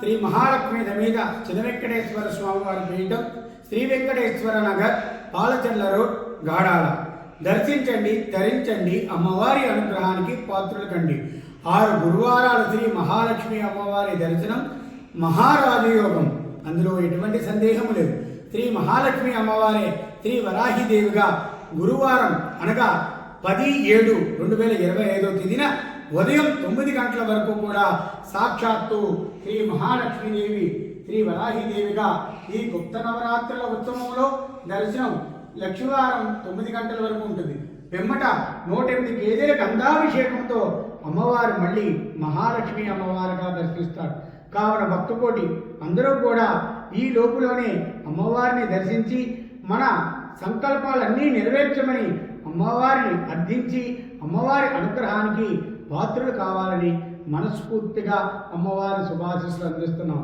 శ్రీ మహాలక్ష్మి మీద చిన్న వెంకటేశ్వర స్వామి వారి పీఠం శ్రీ వెంకటేశ్వర నగర్ పాలచెర్ల రోడ్ గాడాల. దర్శించండి ధరించండి అమ్మవారి అనుగ్రహానికి పాత్రులు కండి. ఆరు గురువారాలు శ్రీ మహాలక్ష్మి అమ్మవారి దర్శనం మహారాజయోగం. అందులో ఎటువంటి సందేహం లేదు. శ్రీ మహాలక్ష్మి అమ్మవారే శ్రీ వరాహిదేవిగా గురువారం అనగా పది ఏడు రెండు వేల ఇరవై ఐదో తేదీన ఉదయం తొమ్మిది గంటల వరకు కూడా సాక్షాత్తు శ్రీ మహాలక్ష్మీదేవి శ్రీ వరాహిదేవిగా ఈ గుప్త నవరాత్రుల ఉత్సవంలో దర్శనం లక్ష్మీవారం తొమ్మిది గంటల వరకు ఉంటుంది. పిమ్మట నూట ఎనిమిది కేజీల గంధాభిషేకంతో అమ్మవారు మళ్ళీ మహాలక్ష్మి అమ్మవారుగా దర్శిస్తారు. కావున భక్తుకోటి అందరూ కూడా ఈ లోపులోనే అమ్మవారిని దర్శించి మన సంకల్పాలన్నీ నెరవేర్చమని అమ్మవారిని అర్థించి అమ్మవారి అనుగ్రహానికి పాత్రులు కావాలని మనస్ఫూర్తిగా అమ్మవారి శుభాశిస్సులు అందిస్తున్నాం.